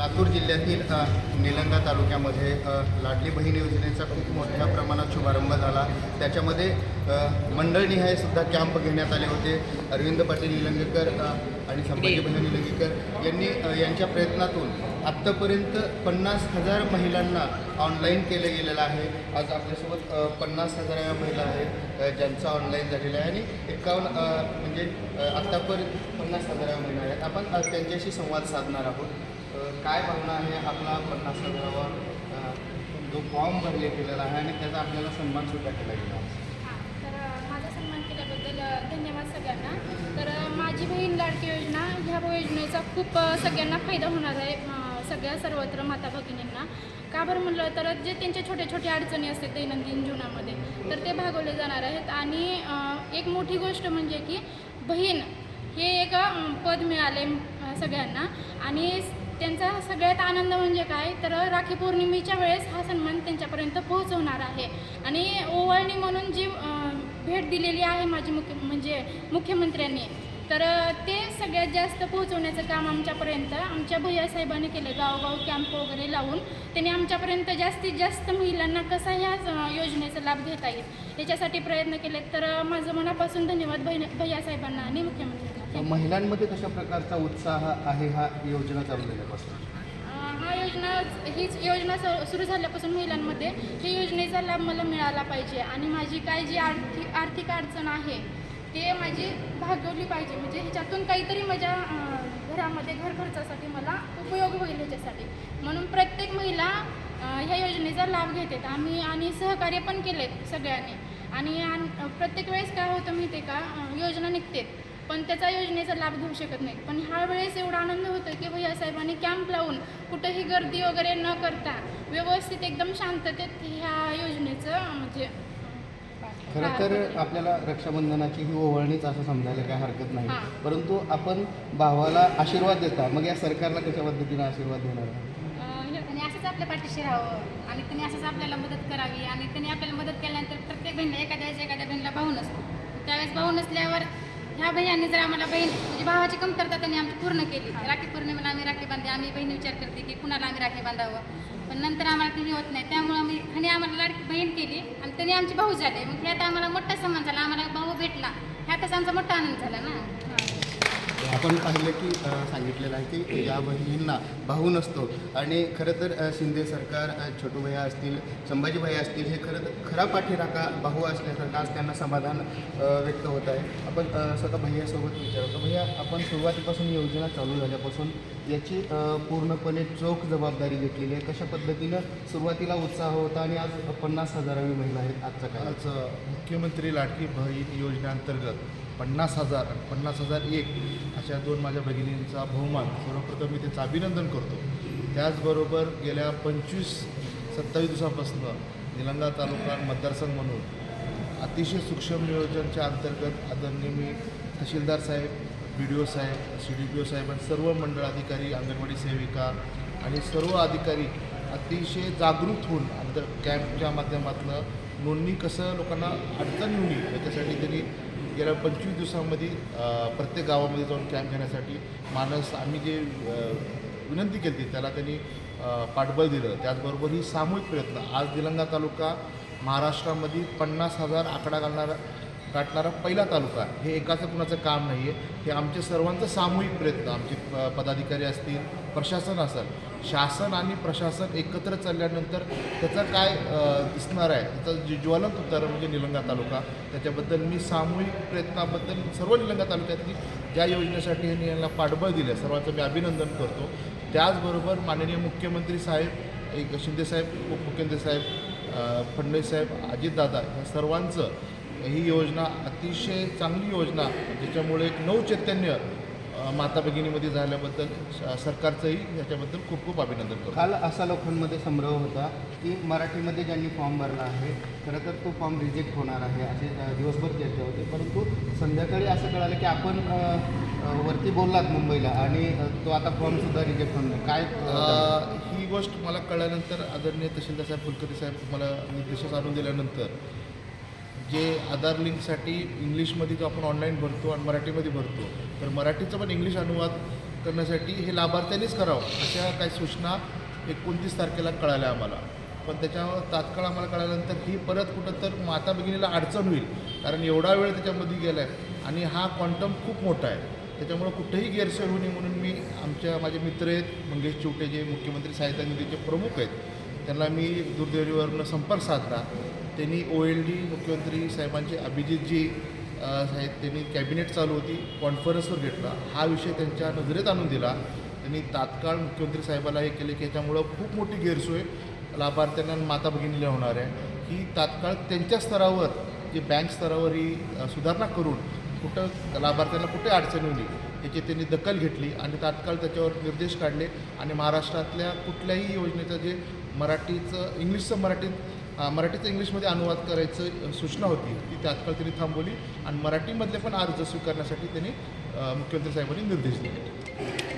लातूर जिल्ह्यातील निलंगा तालुक्यामध्ये लाडली बहीण योजनेचा खूप मोठ्या प्रमाणात शुभारंभ झाला. त्याच्यामध्ये मंडळनिहाय सुद्धा कॅम्प घेण्यात आले होते. अरविंद पाटील निलंगेकर आणि संभाजी बहीण निलंगेकर यांनी यांच्या प्रयत्नातून आत्तापर्यंत पन्नास हजार महिलांना ऑनलाईन केलं गेलेलं आहे. आज आपल्यासोबत पन्नास हजार या महिला आहेत ज्यांचा ऑनलाईन झालेला आहे. आणि एकावन्न म्हणजे आत्तापर्यंत पन्नास हजार या महिला आहेत. आपण त्यांच्याशी संवाद साधणार आहोत. काय भावना आहे आपला पन्नास हजारावा जो फॉर्म भरले गेलेला आहे आणि त्याचा आपल्याला सन्मान सुद्धा केला गेला हां तर माझा सन्मान केल्याबद्दल धन्यवाद सगळ्यांना. तर माझी बहीण लाडकी योजना ह्या योजनेचा खूप सगळ्यांना फायदा होणार आहे सगळ्या सर्वत्र माता भगिनींना. का बरं म्हणलं तर जे त्यांच्या छोट्या छोट्या अडचणी असतात दैनंदिन जीवनामध्ये तर ते भागवले जाणार आहेत. आणि एक मोठी गोष्ट म्हणजे की बहीण हे एक पद मिळाले सगळ्यांना. आणि त्यांचा सगळ्यात आनंद म्हणजे काय? तर राखी पौर्णिमेच्या वेळेस हा सन्मान त्यांच्यापर्यंत पोहोचवणार आहे. आणि ओवाळणी म्हणून जी भेट दिलेली आहे माझी मुख्य म्हणजे मुख्यमंत्र्यांनी तर ते सगळ्यात जास्त पोहोचवण्याचं काम आमच्यापर्यंत आमच्या भैयासाहेबांनी केलं. गावगाव कॅम्प वगैरे लावून त्यांनी आमच्यापर्यंत जास्तीत जास्त महिलांना कसा ह्या योजनेचा लाभ घेता येईल? याच्यासाठी प्रयत्न केले तर माझं मनापासून धन्यवाद भैया भैयासाहेबांना आणि मुख्यमंत्र्यांना. तर महिलांमध्ये कशा प्रकारचा उत्साह आहे हा योजना चालू झाल्यापासून हा योजना हीच योजना सुरू झाल्यापासून महिलांमध्ये ही योजनेचा लाभ मला मिळाला पाहिजे. आणि माझी काय जी आर्थिक आर्थिक अडचण आहे ते माझी भागवली पाहिजे. म्हणजे ह्याच्यातून काहीतरी माझ्या घरामध्ये घर खर्चासाठी मला उपयोग होईल ह्याच्यासाठी. म्हणून प्रत्येक महिला ह्या योजनेचा लाभ घेतात. आम्ही आणि सहकार्य पण केलेत सगळ्यांनी. आणि प्रत्येक वेळेस काय होतं माहिती आहे का योजना निघते पण त्याचा योजनेचा लाभ घेऊ शकत नाही पण ह्या वेळेस एवढा आनंद होतो की भैया साहेबांनी कॅम्प लावून कुठंही गर्दी वगैरे न करता व्यवस्थित एकदम शांततेत ह्या योजनेचं म्हणजे खरं तर. आपल्याला रक्षाबंधनाची ही ओवाळणीच असं समजायला काय हरकत नाही. परंतु आपण भावाला आशीर्वाद देता. मग या सरकारला कशा पद्धतीने आशीर्वाद देणार हे- त्यांनी असंच आपल्या पाठीशी राहावं आणि त्यांनी असंच आपल्याला मदत करावी आणि त्यांनी आपल्याला मदत केल्यानंतर प्रत्येक बहिणीला एखाद्या वेळेस एखाद्या बहिणीला भाऊ नसतो. त्यावेळेस भाऊ नसल्यावर ह्या भैयांनी जर आम्हाला बहीण म्हणजे भावाची कमतरता त्यांनी आमची पूर्ण केली. राखी पौर्णिमेला आम्ही राखी बांधली. आम्ही बहीण विचार करते की कुणाला आम्ही राखी बांधावं? पण नंतर आम्हाला ती होत नाही. त्यामुळे आम्ही ह्याने आम्हाला लाडकी बहीण केली आणि त्यांनी आमचे भाऊ झाले. मग ह्यात आम्हाला मोठा सन्मान झाला. आम्हाला भाऊ भेटला. ह्यातच आमचा मोठा आनंद झाला ना. आपण पाहिलं की सांगितलेलं आहे की या बहिणींना भाऊ नसतो. आणि खरं तर शिंदे सरकार छोटू भैया असतील संभाजी भैया असतील हे खरं तर खरा पाठीराखा भाऊ असल्यासारखा आज त्यांना समाधान व्यक्त होत आहे. आपण स्वतः भैयासोबत विचारतो भैया आपण सुरुवातीपासून योजना चालू झाल्यापासून याची पूर्णपणे चोख जबाबदारी घेतलेली आहे. कशा पद्धतीनं सुरुवातीला उत्साह होता आणि आज पन्नास हजारावी महिला आहेत आजचा काळ? आज मुख्यमंत्री लाडकी बहीण योजनेअंतर्गत पन्नास हजार आणि पन्नास हजार एक अशा दोन माझ्या भगिनींचा बहुमान. सर्वप्रथम मी त्याचं अभिनंदन करतो. त्याचबरोबर गेल्या पंचवीस सत्तावीस दिवसापासून निलंगा तालुका मतदारसंघ म्हणून अतिशय सूक्ष्म नियोजनच्या अंतर्गत आदरणीय मी तहसीलदार साहेब बी डी ओ साहेब सी डी पी ओ साहेब आणि सर्व मंडळ अधिकारी अंगणवाडी सेविका आणि सर्व अधिकारी अतिशय जागृत होऊन अंतर कॅम्पच्या माध्यमातून नोंदणी कसं लोकांना अडचण येऊ नये याच्यासाठी त्यांनी गेल्या पंचवीस दिवसामध्ये प्रत्येक गावामध्ये जाऊन कॅम्प घेण्यासाठी मानस आम्ही जे विनंती केली त्याला त्यांनी पाठबळ दिलं. त्याचबरोबर ही सामूहिक प्रयत्न. आज निलंगा तालुका महाराष्ट्रामध्ये पन्नास हजार आकडा घालणारा गाठणारा पहिला तालुका. हे एकाचं कुणाचं काम नाही आहे हे आमच्या सर्वांचं सामूहिक प्रयत्न. आमचे प- पदाधिकारी असतील प्रशासन असेल. शासन आणि प्रशासन एकत्र चालल्यानंतर त्याचा काय दिसणार आहे? त्याचा जे ज्वलंत उत्तर म्हणजे निलंगा तालुका. त्याच्याबद्दल मी सामूहिक प्रयत्नाबद्दल सर्व निलंगा तालुक्यातली ज्या योजनेसाठी यांनी यांना पाठबळ दिलं सर्वांचं मी अभिनंदन करतो. त्याचबरोबर माननीय मुख्यमंत्री साहेब एक शिंदेसाहेब उपमुख्यमंत्री साहेब फडणवीस साहेब अजितदादा ह्या सर्वांचं ही योजना अतिशय चांगली योजना ज्याच्यामुळे एक नवचैतन्य अ, माता भगिनीमध्ये झाल्याबद्दल सरकारचंही याच्याबद्दल खूप खूप अभिनंदन करतो. काल असा लोकांमध्ये संभ्रम होता की मराठीमध्ये ज्यांनी फॉर्म भरला आहे खरं तर तो फॉर्म रिजेक्ट होणार आहे असे दिवसभर चर्चा होते. परंतु संध्याकाळी असं कळालं की आपण वरती बोललात मुंबईला आणि तो आता फॉर्मसुद्धा रिजेक्ट होणार काय ही गोष्ट मला कळल्यानंतर आदरणीय तहसीलदार साहेब कुलकर्णी साहेब मला निर्देश आणून दिल्यानंतर जे आधार लिंकसाठी इंग्लिशमध्ये जो आपण ऑनलाईन भरतो आणि मराठीमध्ये भरतो तर मराठीचा पण इंग्लिश अनुवाद करण्यासाठी हे लाभार्थ्यांनीच करावं अशा काही सूचना एकोणतीस तारखेला कळाल्या आम्हाला. पण त्याच्यावर तात्काळ आम्हाला कळाल्यानंतर ही परत कुठं तर माता भगिनीला अडचण होईल कारण एवढा वेळ त्याच्यामध्ये गेला आहे आणि हा क्वांटम खूप मोठा आहे. त्याच्यामुळं कुठेही गैरसोय होऊ नये म्हणून मी आमच्या माझे मित्र आहेत मंगेश चिवटे जे मुख्यमंत्री सहायता निधीचे प्रमुख आहेत त्यांना मी दूरध्वनीवरनं संपर्क साधला. त्यांनी ओ एल डी मुख्यमंत्री साहेबांचे अभिजितजी साहेब त्यांनी कॅबिनेट चालू होती कॉन्फरन्सवर घेतला. हा विषय त्यांच्या नजरेत आणून दिला. त्यांनी तात्काळ मुख्यमंत्री साहेबाला हे केले की याच्यामुळं खूप मोठी गैरसोय लाभार्थ्यांना माता भगिनीला होणार आहे. ही तात्काळ त्यांच्या स्तरावर जे बँक स्तरावर ही सुधारणा करून कुठं लाभार्थ्यांना कुठे अडचण होली याची त्यांनी दखल घेतली आणि तात्काळ त्याच्यावर निर्देश काढले. आणि महाराष्ट्रातल्या कुठल्याही योजनेचं जे मराठीचं इंग्लिशचं मराठीत मराठीचं इंग्लिशमध्ये अनुवाद करायचं सूचना होती. ती तात्काळ त्यांनी थांबवली आणि मराठीमधले पण अर्ज स्वीकारण्यासाठी त्यांनी मुख्यमंत्री साहेबांनी निर्देश दिले.